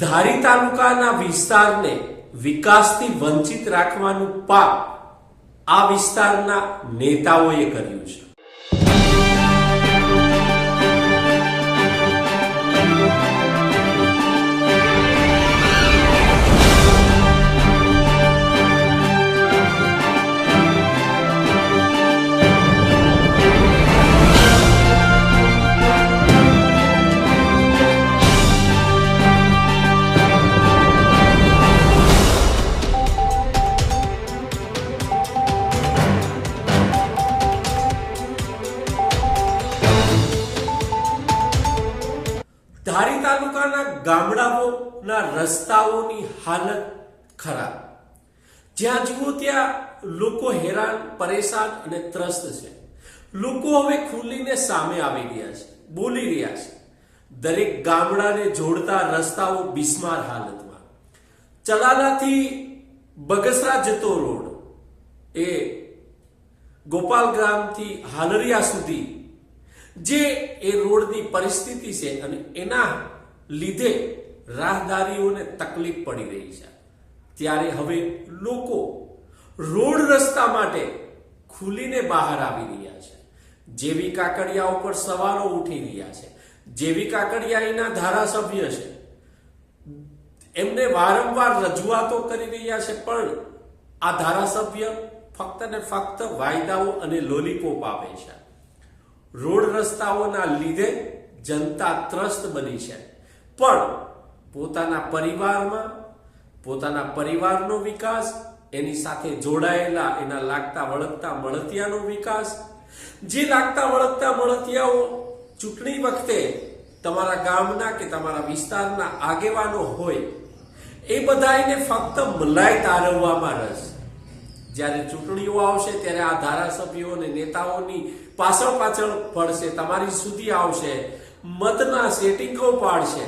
ધારી તાલુકાના વિસ્તારને વિકાસથી વંચિત રાખવાનું પાપ આ વિસ્તારના નેતાઓએ કર્યું છે. ધારી તાલુકાના ગામડાઓના રસ્તાઓની હાલત ખરાબ. જ્યાં જુઓ ત્યાં લોકો હેરાન, પરેશાન અને ત્રસ્ત છે. લોકો હવે ખુલીને સામે આવી રહ્યા છે, બોલી રહ્યા છે. દરેક ગામડાને જોડતા રસ્તાઓ બિસ્માર હાલતમાં. ચલાલાથી બગસરા જતો રોડ એ ગોપાલ ગ્રામથી હાલરિયા સુધી જે એ રોડની પરિસ્થિતિ છે અને એના લીધે રાહદારીઓને તકલીફ પડી રહી છે. ત્યારે હવે લોકો રોડ રસ્તા માટે ખુલીને બહાર આવી રહ્યા છે. જેવી કાકડિયા ઉપર સવારો ઉઠી રહ્યા છે. જેવી કાકડિયા એના ધારાસભ્ય છે. એમને વારંવાર રજૂઆતો કરી રહ્યા છે, પણ આ ધારાસભ્ય ફક્ત ને ફક્ત વાયદાઓ અને લોલીપોપ આપે છે. રોડ રસ્તાઓના લીધે જનતા ત્રસ્ત બની છે. પણ પોતાના પરિવારમાં, પોતાના પરિવારનો વિકાસ, એની સાથે જોડાયેલા, એના લાગતા વળગતા મળતિયાનો વિકાસ. જે લાગતા વળગતા મળતિયાઓ ચૂંટણી વખતે તમારા ગામના કે તમારા વિસ્તારના આગેવાનો હોય, એ બધાને ફક્ત મલાઈ તારવવામાં રસ. જ્યારે ચૂંટણીઓ આવશે ત્યારે આ ધારાસભ્યો અને નેતાઓની પાછળ પાછળ પડશે, તમારી સુધી આવશે, મતના સેટિંગો પાડશે.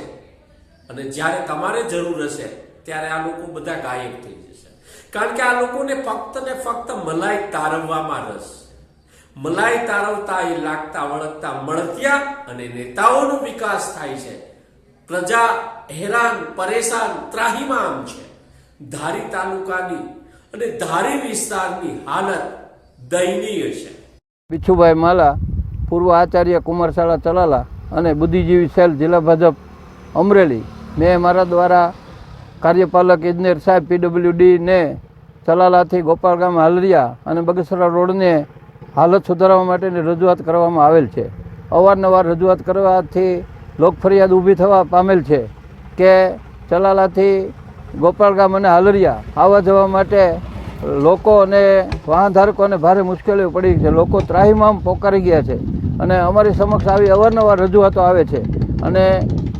અને જ્યારે તમારે જરૂર હશે, ત્યારે આ લોકો બધા ગાયબ થઈ જશે. કારણ કે આ લોકોને ફક્ત ને ફક્ત મલાઈ તારવવામાં રસ. મલાઈ તારવતા એ લાગતા, વળગતા, મળતિયા અને નેતાઓનો વિકાસ થાય છે. પ્રજા હેરાન, પરેશાન, ત્રાહીમામ છે. ધારી તાલુકાની અને ધારી વિસ્તારની હાલત દયનીય છે. બિચ્છુભાઈ માલા, પૂર્વ આચાર્ય કુમારશાળા ચલાલા અને બુદ્ધિજીવી સેલ જિલ્લા ભાજપ અમરેલી. મેં મારા દ્વારા કાર્યપાલક ઇજનેર સાહેબ પીડબ્લ્યુડીને ચલાલાથી ગોપાલગામ હાલરિયા અને બગસરા રોડને હાલત સુધારવા માટેની રજૂઆત કરવામાં આવેલ છે. અવારનવાર રજૂઆત કરવાથી લોકફરિયાદ ઊભી થવા પામેલ છે કે ચલાલાથી ગોપાલગામ અને હાલરિયા. આવવા જવા માટે લોકો અને વાહન ધારકોને ભારે મુશ્કેલીઓ પડી છે. લોકો ત્રાહીમામ પોકારી ગયા છે. અને અમારી સમક્ષ આવી અવારનવાર રજૂઆતો આવે છે. અને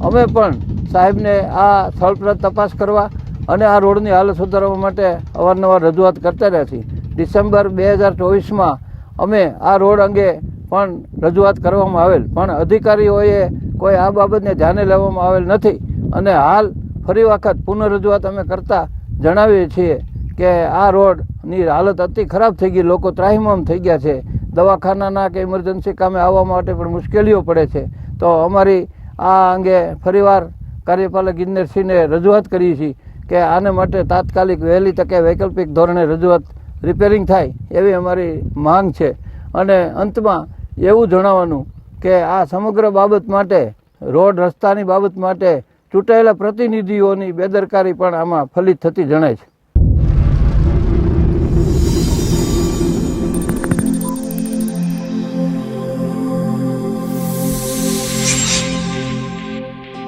અમે પણ સાહેબને આ સ્થળ પર તપાસ કરવા અને આ રોડની હાલત સુધારવા માટે અવારનવાર રજૂઆત કરતા રહ્યા છીએ. ડિસેમ્બર બે હજાર ચોવીસમાં અમે આ રોડ અંગે પણ રજૂઆત કરવામાં આવેલ. પણ અધિકારીઓએ કોઈ આ બાબતને ધ્યાને લેવામાં આવેલ નથી. અને હાલ ફરી વખત પુનઃરજૂઆત અમે કરતા જણાવીએ છીએ કે આ રોડની હાલત અતિ ખરાબ થઈ ગઈ. લોકો ત્રાહિમામ થઈ ગયા છે. દવાખાનાના કે ઇમરજન્સી કામે આવવા માટે પણ મુશ્કેલીઓ પડે છે. તો અમારી આ અંગે ફરીવાર કાર્યપાલક ઇજનેરસિંહને રજૂઆત કરી છીએ કે આને માટે તાત્કાલિક વહેલી તકે વૈકલ્પિક ધોરણે રજૂઆત રિપેરિંગ થાય એવી અમારી માંગ છે. અને અંતમાં એવું જણાવવાનું કે આ સમગ્ર બાબત માટે, રોડ રસ્તાની બાબત માટે ચૂંટાયેલા પ્રતિનિધિઓની બેદરકારી પણ આમાં ફલિત થતી જણાય છે.